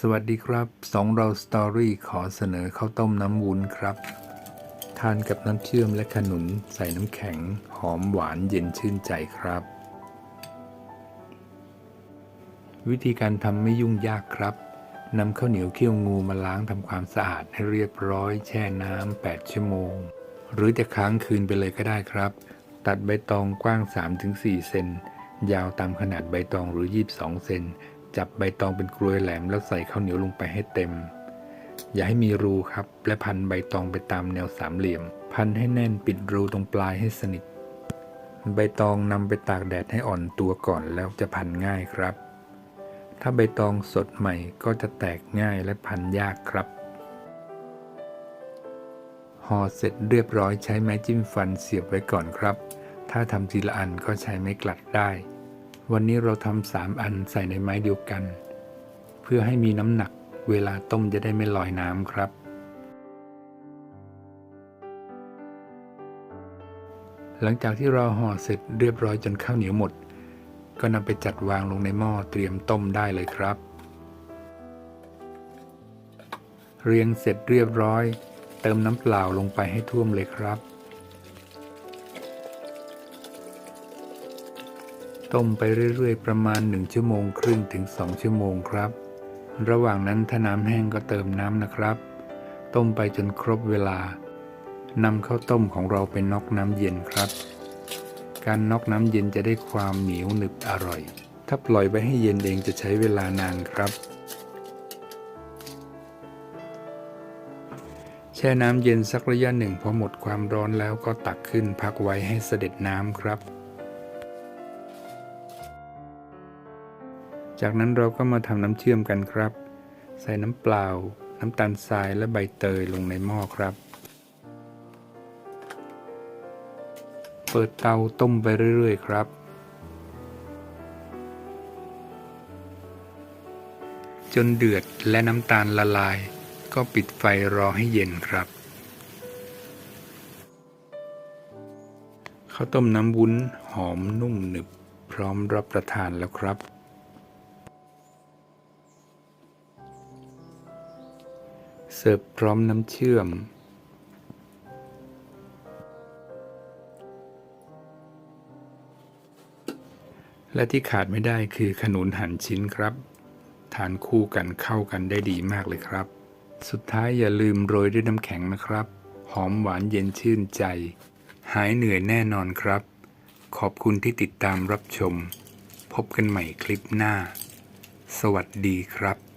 สวัสดีครับสองเราสตอรี่ขอเสนอข้าวต้มน้ำวุ้นครับ ทานกับน้ำเชื่อมและขนุนใส่น้ำแข็ง หอมหวานเย็นชื่นใจครับ วิธีการทำไม่ยุ่งยากครับนำข้าวเหนียวเคี่ยวงูมาล้างทำความสะอาดให้เรียบร้อย แช่น้ำ 8 ชั่วโมง หรือจะค้างคืนไปเลยก็ได้ครับ ตัดใบตองกว้าง 3-4 เซนยาวตามขนาดใบตองหรือ 22 เซน จับใบตองเป็นกลวยแหลมแล้วใส่ข้าวเหนียวลงไปให้เต็ม อย่าให้มีรูครับ และพันใบตองไปตามแนวสามเหลี่ยม พันให้แน่นปิดรูตรงปลายให้สนิท ใบตองนำไปตากแดดให้อ่อนตัวก่อนแล้วจะพันง่ายครับ ถ้าใบตองสดใหม่ก็จะแตกง่ายและพันยากครับห่อเสร็จเรียบร้อยใช้ไม้จิ้มฟันเสียบไว้ก่อนครับ ถ้าทำทีละอันก็ใช้ไม้กลัดได้ วันนี้เราทำสามอันใส่ในไม้เดียวกัน เพื่อให้มีน้ำหนักเวลาต้มจะได้ไม่ลอยน้ำครับ หลังจากที่เราห่อเสร็จเรียบร้อยจนข้าวเหนียวหมด ก็นำไปจัดวางลงในหม้อเตรียมต้มได้เลยครับ เรียงเสร็จเรียบร้อย เติมน้ำเปล่าลงไปให้ท่วมเลยครับ ต้มไปเรื่อยๆ ประมาณ 1 ชั่วโมงครึ่งถึง 2 ชั่วโมงครับ ระหว่างนั้นถ้าน้ำแห้งก็เติมน้ำนะครับ ต้มไปจนครบเวลานำข้าวต้มของเราไปน็อกน้ำเย็นครับ การน็อกน้ำเย็นจะได้ความเหนียวหนึบอร่อย ถ้าปล่อยไปให้เย็นเองจะใช้เวลานานครับ แช่น้ำเย็นสักระยะหนึ่งพอหมดความร้อนแล้วก็ตักขึ้นพักไว้ให้เสด็จน้ำครับ จากนั้นเราก็มาทำน้ำเชื่อมกันครับ ใส่น้ำเปล่า น้ำตาลทรายและใบเตยลงในหม้อครับ เปิดเตาต้มไปเรื่อยๆ ครับ จนเดือดและน้ำตาลละลาย ก็ปิดไฟรอให้เย็นครับข้าวต้มน้ำวุ้นหอมนุ่มหนึบ พร้อมรับประทานแล้วครับ เสิร์ฟพร้อมน้ำเชื่อม และที่ขาดไม่ได้คือขนุนหั่นชิ้นครับ ทานคู่กันเข้ากันได้ดีมากเลยครับ สุดท้ายอย่าลืมโรยด้วยน้ำแข็งนะครับ หอมหวานเย็นชื่นใจ หายเหนื่อยแน่นอนครับ ขอบคุณที่ติดตามรับชม พบกันใหม่คลิปหน้า สวัสดีครับ